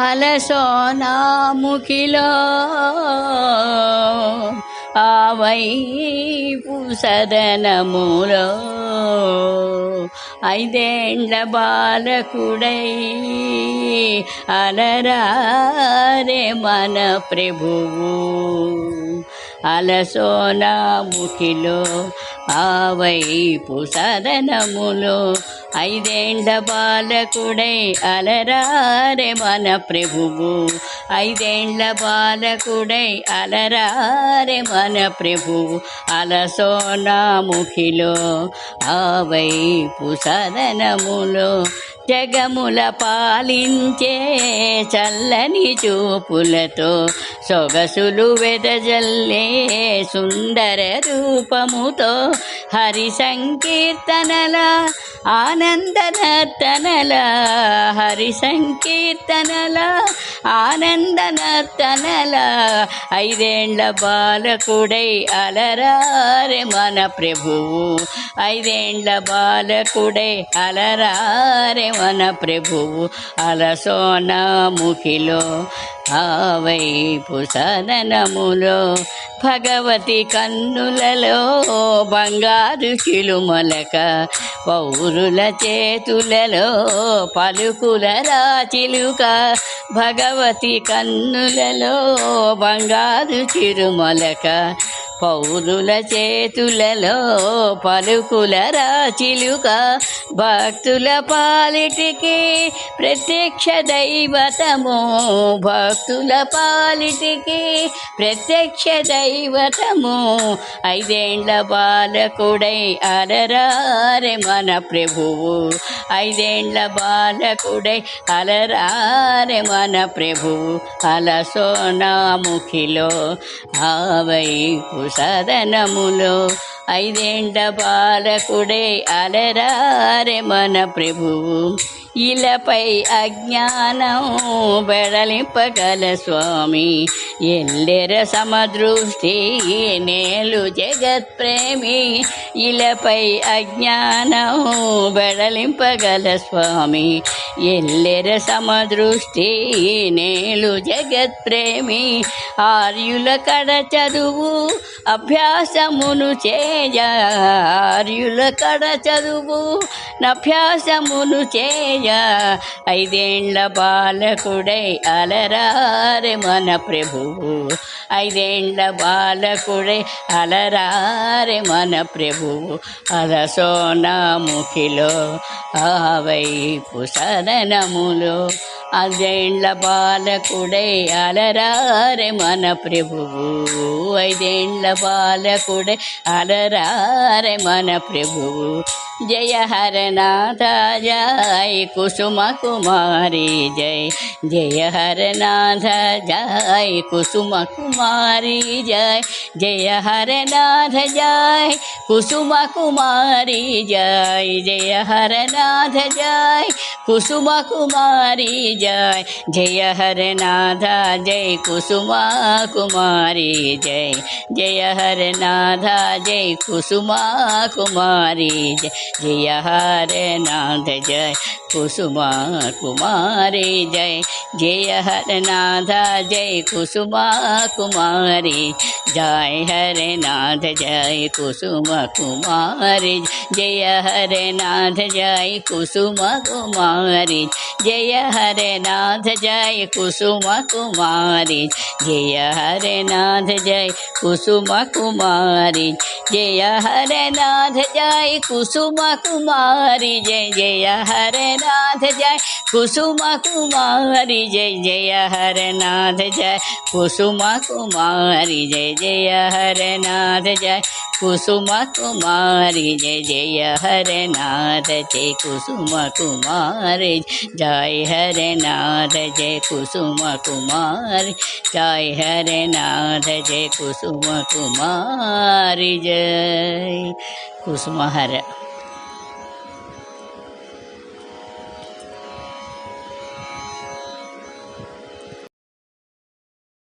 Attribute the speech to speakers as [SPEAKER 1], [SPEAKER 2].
[SPEAKER 1] అలసోనాముఖిలో ఆవైపు సదనములో ఐదేండ్ల బాలకుడై అలరారే మన ప్రభువు. అలసోనాముఖిలో ఆ వైపు సదనములో. ఐదేండ్ల బాలకుడై అలరారే మన ప్రభువు. ఐదేండ్ల బాలకుడై అలరారే మన ప్రభువు. అలసోనాముఖిలో ఆ వైపు సదనములో. జగముల పాలించే చల్లని చూపులతో సొగసులు వెదజల్లే సుందర రూపముతో హరి సంకీర్తనల ఆనందనర్తనల హరి సంకీర్తనల ఆనందనర్తనల. ఐదేండ్ల బాలకుడై అలరారే మన ప్రభువు. ఐదేండ్ల బాలకుడై అలరారే మన ప్రభువు. అలసోనాముఖిలో ముఖిలో వైపు సదనములో భగవతి కన్నులలో బంగారు చిలుమలక గురుల చేతులలో పలుకుల రాచిలుక భగవతి కన్నులలో బంగారు చిరుమలక పౌరుల చేతులలో పలుకుల రాచిలుక భక్తుల పాలిటికి ప్రత్యక్ష దైవతము. భక్తుల పాలిటికి ప్రత్యక్ష దైవతము. ఐదేండ్ల బాలకుడై అలరారే మన ప్రభువు. ఐదేండ్ల బాలకుడై అలరారే మన ప్రభువు. అలసోనాముఖిలో ఆ ఆవై సదనములో ఐదేండ్ల బాలకుడే అలరారే మన ప్రభువు ఇలపై అజ్ఞానం బెడలింపగల స్వామి. ఎల్లెర సమదృష్టి నేలు జగత్ ప్రేమి ఇలపై అజ్ఞానం బెడలింపగల స్వామి. ఎల్లెర సమదృష్టి నేలు జగత్ ప్రేమి ఆర్యుల కడ చదువు అభ్యాసమును చేయ. ఆర్యుల కడ చదువు నభ్యాసమును చేయ. ఐదేండ్ల బాలకుడై అలరారే మన ప్రభువు ఐదేండ్ల బాలకుడై అలరారే మన ప్రభువు అలసోనాముఖిలో ఆ వైపు సదనములో ఐదేండ్ల బాలకుడై అలరారే మన ప్రభువు ఐదేండ్ల బాలకుడై అలరారే మన ప్రభువు జయ హరనాథ జయ కుసుమ కుమారి జయ జయ హరనాథ జయ కుసుమ కుమారి జయ జయ హరనాథ జయ కుసుమ కుమారి జయ జయ హరనాథ జయ ಕುಸುಮ ಕುಮಾರಿ ಜಯ ಜಯ ಹರನಾಥ ಜಯ ಕುಸುಮ ಕುಮಾರಿ ಜಯ ಜಯ ಹರನಾಥ ಜಯ ಕುಸುಮ ಕುಮಾರಿ ಜಯ ಜಯ ಹರನಾಥ ಜಯ ಕುಸುಮ ಕುಮಾರಿ ಜಯ ಜಯ ಹರನಾಥ ಜಯ ಕುಸುಮ ಕುಮಾರಿ ಜಯ ಹರನಾಥ ಜಯ ಕುಸುಮ ಕುಮಾರಿ ಜಯ ಹರನಾಥ ಜಯ ಕುಸುಮ ಕುಮಾರಿ कुमारी जय हरे नाथ जय कुसुम कुमारी जय हरे नाथ जय कुसुम कुमारी जय हरे नाथ जय कुसुम कुमारी जय जय हरे नाथ जय कुसुम कुमारी जय जय हरे नाथ जय कुसुम कुमारी जय जय हरे नाथ जय కుసుమ కుమారి జయ జయ హరనాథ జయ కుసుమ కుమారి జయ హరనాథ జయ కుసుమ కుమారి జయ హరనాథ జయ కుసుమ కుమారి జయ కుసుమహర